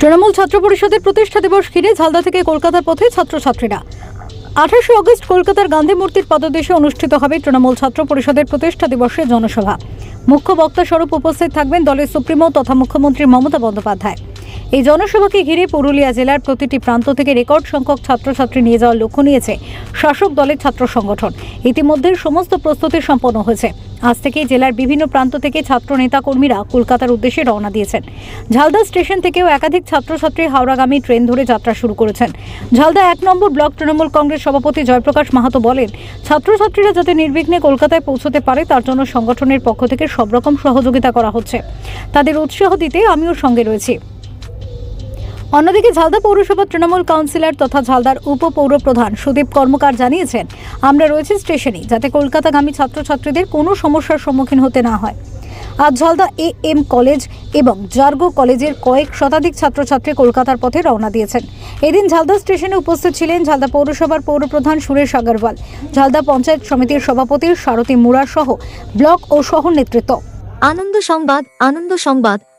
তৃণমূল ছাত্র পরিষদের প্রতিষ্ঠা দিবস ঘিরে ঝালদা থেকে কলকাতার পথে ছাত্রছাত্রীরা। আঠাশে অগস্ট কলকাতার গান্ধী মূর্তির পদদেশে অনুষ্ঠিত হবে তৃণমূল ছাত্র পরিষদের প্রতিষ্ঠা দিবসে জনসভা। মুখ্য বক্তা স্বরূপ উপস্থিত থাকবেন দলের সুপ্রিমো তথা মুখ্যমন্ত্রী মমতা বন্দ্যোপাধ্যায়। এই জনসভাকে ঘিরে পুরুলিয়া জেলার প্রতিটি প্রান্ত থেকে রেকর্ড সংখ্যক ছাত্রছাত্রী নিয়ে যাওয়ার লক্ষ্য নিয়েছে শাসক দলের ছাত্র সংগঠন। ইতিমধ্যে সমস্ত প্রস্তুতি সম্পন্ন হয়েছে। আজ থেকেই জেলার বিভিন্ন প্রান্ত থেকে ছাত্র নেতা কর্মীরা কলকাতার উদ্দেশ্যে রওনা দিয়েছেন। ঝালদা স্টেশন থেকেও একাধিক ছাত্রছাত্রী হাওড়াগামী ট্রেন ধরে যাত্রা শুরু করেছেন। ঝালদা এক নম্বর ব্লক তৃণমূল কংগ্রেস সভাপতি জয়প্রকাশ মাহাতো বলেন, ছাত্রছাত্রীরা যাতে নির্বিঘ্নে কলকাতায় পৌঁছতে পারে তার জন্য সংগঠনের পক্ষ থেকে সব রকম সহযোগিতা করা হচ্ছে। তাদের উৎসাহ দিতে আমিও সঙ্গে রয়েছি। অন্যদিকে ঝালদা পৌরসভা তৃণমূল কাউন্সিলর তথা ঝালদার উপপৌর প্রধান সুদীপ কর্মকার জানিয়েছেন, আমরা রয়েছি স্টেশনে যাতে কলকাতাগামী ছাত্রছাত্রীদের কোনো সমস্যার সম্মুখীন হতে না হয়। আজ ঝালদা এ এম কলেজ এবং জার্গো কলেজের কয়েক শতাধিক ছাত্রছাত্রী কলকাতার পথে রওনা দিয়েছেন। এদিন ঝালদা স্টেশনে উপস্থিত ছিলেন ঝালদা পৌরসভার পৌরপ্রধান সুরেশ আগরওয়াল, ঝালদা পঞ্চায়েত সমিতির সভাপতি সারথী মুরা সহ ব্লক ও শহর নেতৃত্ব। আনন্দ সংবাদ আনন্দ সংবাদ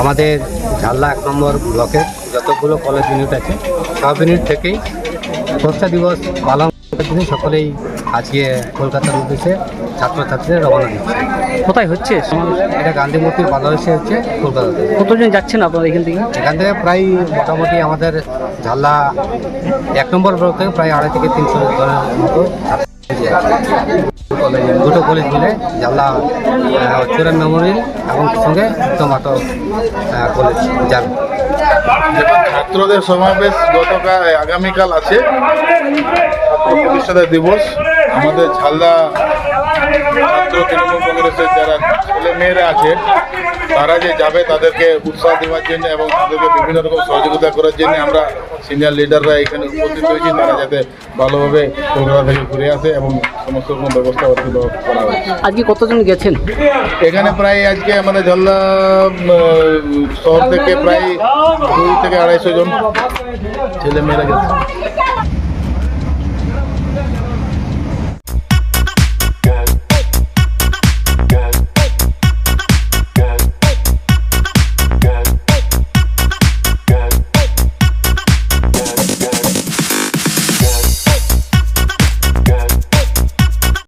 আমাদের ঝালদা এক নম্বর ব্লকের যতগুলো কলেজ ইউনিট আছে সব ইউনিট থেকেই প্রতিষ্ঠা দিবস পালন জন্য সকলেই আজকে কলকাতার উদ্দেশ্যে ছাত্রছাত্রীরা রওনা দিচ্ছে। কোথায় হচ্ছে? এটা গান্ধী মূর্তির পাদদেশে হচ্ছে কলকাতাতে। কতজন যাচ্ছেন আপনারা এখান থেকে? এখান থেকে প্রায় মোটামুটি আমাদের ঝালদা এক নম্বর ব্লক থেকে প্রায় আড়াই থেকে তিনশো জনের মতো কলেজ। দুটো কলেজ মিলে জানলা চুরান মেমোরিয়াল এবং সঙ্গে টমাটো কলেজ যাবে ছাত্রদের সমাবেশ গতকাল, আগামীকাল আছে। ছাত্র প্রতিষ্ঠাতা দিবস। আমাদের ঝালদা তৃণমূল কংগ্রেসের যারা ছেলে মেয়েরা আছে তারা যে যাবে তাদেরকে উৎসাহ দেওয়ার জন্য এবং তাদেরকে বিভিন্ন রকম সহযোগিতা করার জন্য আমরা সিনিয়র লিডাররা এখানে উপস্থিত হয়েছি। তারা যাতে ভালোভাবে কলকাতা থেকে ঘুরে আসে এবং সমস্ত রকম ব্যবস্থা করা হয়েছে। আজকে কতজন গেছেন? এখানে প্রায় আজকে আমাদের ঝালদা শহর থেকে প্রায় দুই থেকে আড়াইশো জন ছেলে মেয়েরা গেছে।